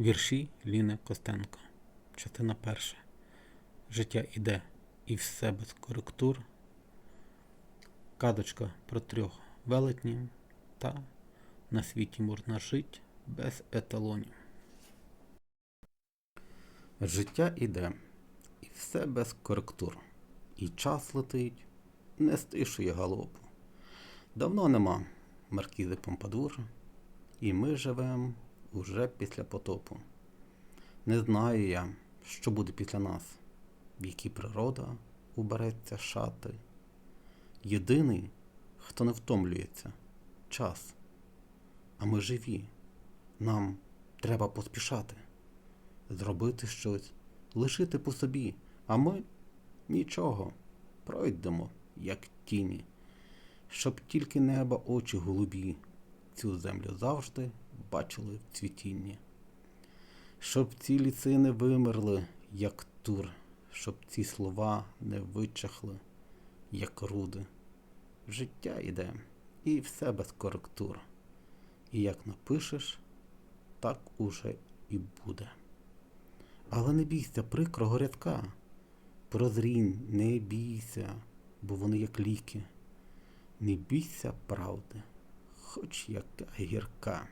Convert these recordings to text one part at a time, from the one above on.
Вірші Ліни Костенко. Частина перша. Життя іде і все без коректур. Кадочка про трьох велетнів та на світі можна жити без еталонів. Життя іде і все без коректур. І час летить, не стишує галопу. Давно нема маркізи Помпадур, і ми живем уже після потопу. Не знаю я, що буде після нас, в які природа убереться шати. Єдиний, хто не втомлюється час. А ми живі. Нам треба поспішати, зробити щось, лишити по собі, а ми нічого, пройдемо, як тіні, щоб тільки неба очі голубі цю землю завжди бачили в цвітінні. Щоб ці ліси не вимерли, як тур, щоб ці слова не вичахли, як руди. Життя іде, і все без коректур. І як напишеш, так уже і буде. Але не бійся прикрого рядка. Прозрінь, не бійся, бо вони як ліки. Не бійся правди, хоч яка гірка.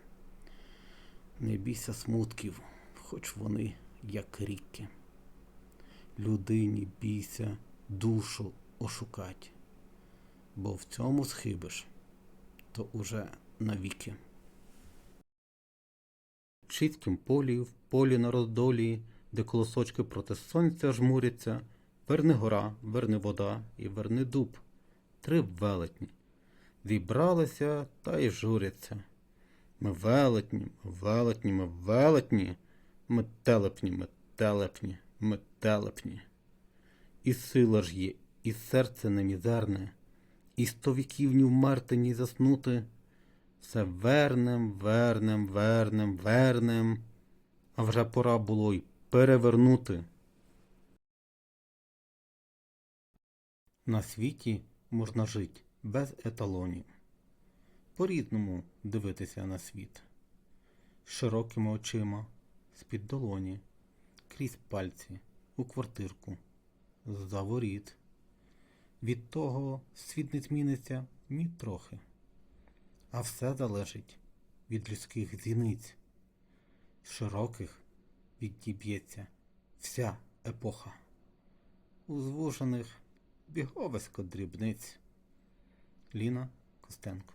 Не бійся смутків, хоч вони як ріки. Людині бійся душу ошукать, бо в цьому схибиш, то уже навіки. В чистім полі, в полі на роздолі, де колосочки проти сонця жмуряться, верни гора, верни вода і верни дуб. Три велетні. Зібралися та й журяться. Ми велетні, велетні, ми велетні, ми телепні, ми телепні, ми телепні. І сила ж є, і серце немізерне, і сто віків ні вмерти, ні заснути. Все вернем, вернем, вернем, вернем, а вже пора було й перевернути. На світі можна жити без еталонів, по-різному дивитися на світ, широкими очима, з-під долоні, крізь пальці, у квартирку, з-за воріт. Від того світ не зміниться ні трохи, а все залежить від людських зіниць, широких відіб'ється вся епоха, у звужених біговисько дрібниць. Ліна Костенко